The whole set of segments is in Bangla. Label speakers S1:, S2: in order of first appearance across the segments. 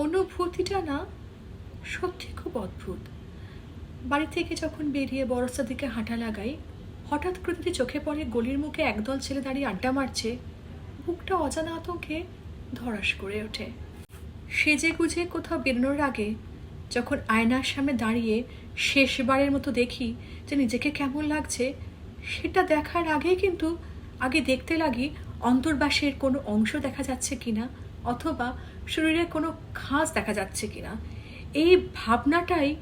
S1: অনুভূতিটা না সত্যি খুব অদ্ভুত। বাড়ি থেকে যখন বেরিয়ে বরসার দিকে হাঁটা লাগাই, হঠাৎ করে চোখে পড়ে গলির মুখে একদল ছেলে দাঁড়িয়ে আড্ডা মারছে, বুকটা অজানা আতঙ্কে ধরাস করে ওঠে। সেজে গুজে কোথাও বেরোনোর আগে যখন আয়নার সামনে দাঁড়িয়ে শেষবারের মতো দেখি যে নিজেকে কেমন লাগছে, সেটা দেখার আগেই কিন্তু আগে দেখতে লাগি অন্তর্বাসের কোনো অংশ দেখা যাচ্ছে কিনা অথবা শরীরের কোনো খাঁজ দেখা যাচ্ছে কিনা, এই ভাবনাটাই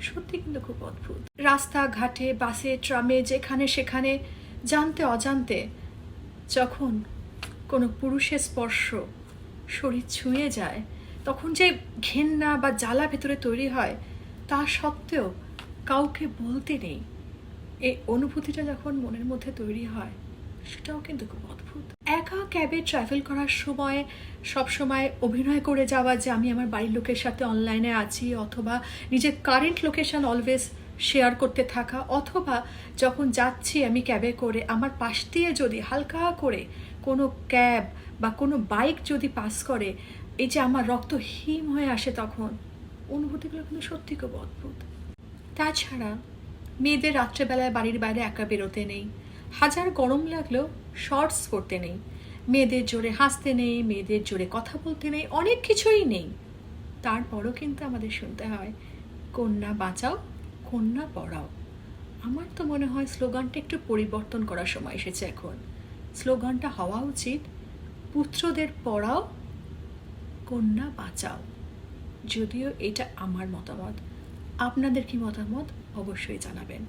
S1: সত্যি কিন্তু খুব অদ্ভুত। রাস্তাঘাটে, বাসে, ট্রামে, যেখানে সেখানে, জানতে অজান্তে যখন কোনো পুরুষের স্পর্শ শরীর ছুঁয়ে যায়, তখন যে ঘেন্না বা জ্বালা ভেতরে তৈরি হয়, তা সত্ত্বেও কাউকে বলতে নেই। এই অনুভূতিটা যখন মনের মধ্যে তৈরি হয় সেটাও কিন্তু খুব অদ্ভুত। একা ক্যাবে ট্রাভেল করার সময় সব সময় অভিনয় করে যাওয়া যে আমি আমার বাড়ির লোকের সাথে অনলাইনে আছি অথবা নিজের কারেন্ট লোকেশন অলওয়েজ শেয়ার করতে থাকা অথবা যখন যাচ্ছি আমি ক্যাবে করে আমার পাশ দিয়ে যদি হালকা করে কোনো ক্যাব বা কোনো বাইক যদি পাস করে, এই যে আমার রক্ত হিম হয়ে আসে তখন, অনুভূতিগুলো কিন্তু সত্যি খুব অদ্ভুত। তাছাড়া মেয়েদের রাত্রেবেলায় বাড়ির বাইরে একা বেরোতে নেই। হাজার গরম লাগলেও শর্টস পরতে নেই। মেয়েদের জোরে হাসতে নেই, মেয়েদের জোরে কথা বলতে নেই, অনেক কিছুই নেই। তারপরও কিন্তু আমাদের শুনতে হয়, কন্যা বাঁচাও, কন্যা পড়াও। আমার তো মনে হয় স্লোগানটা একটু পরিবর্তন করার সময় এসেছে এখন। স্লোগানটা হওয়া উচিত, পুত্রদের পড়াও, কন্যা বাঁচাও। যদিও এটা আমার মতামত। আপনাদের কি মতামত? অবশ্যই জানাবেন।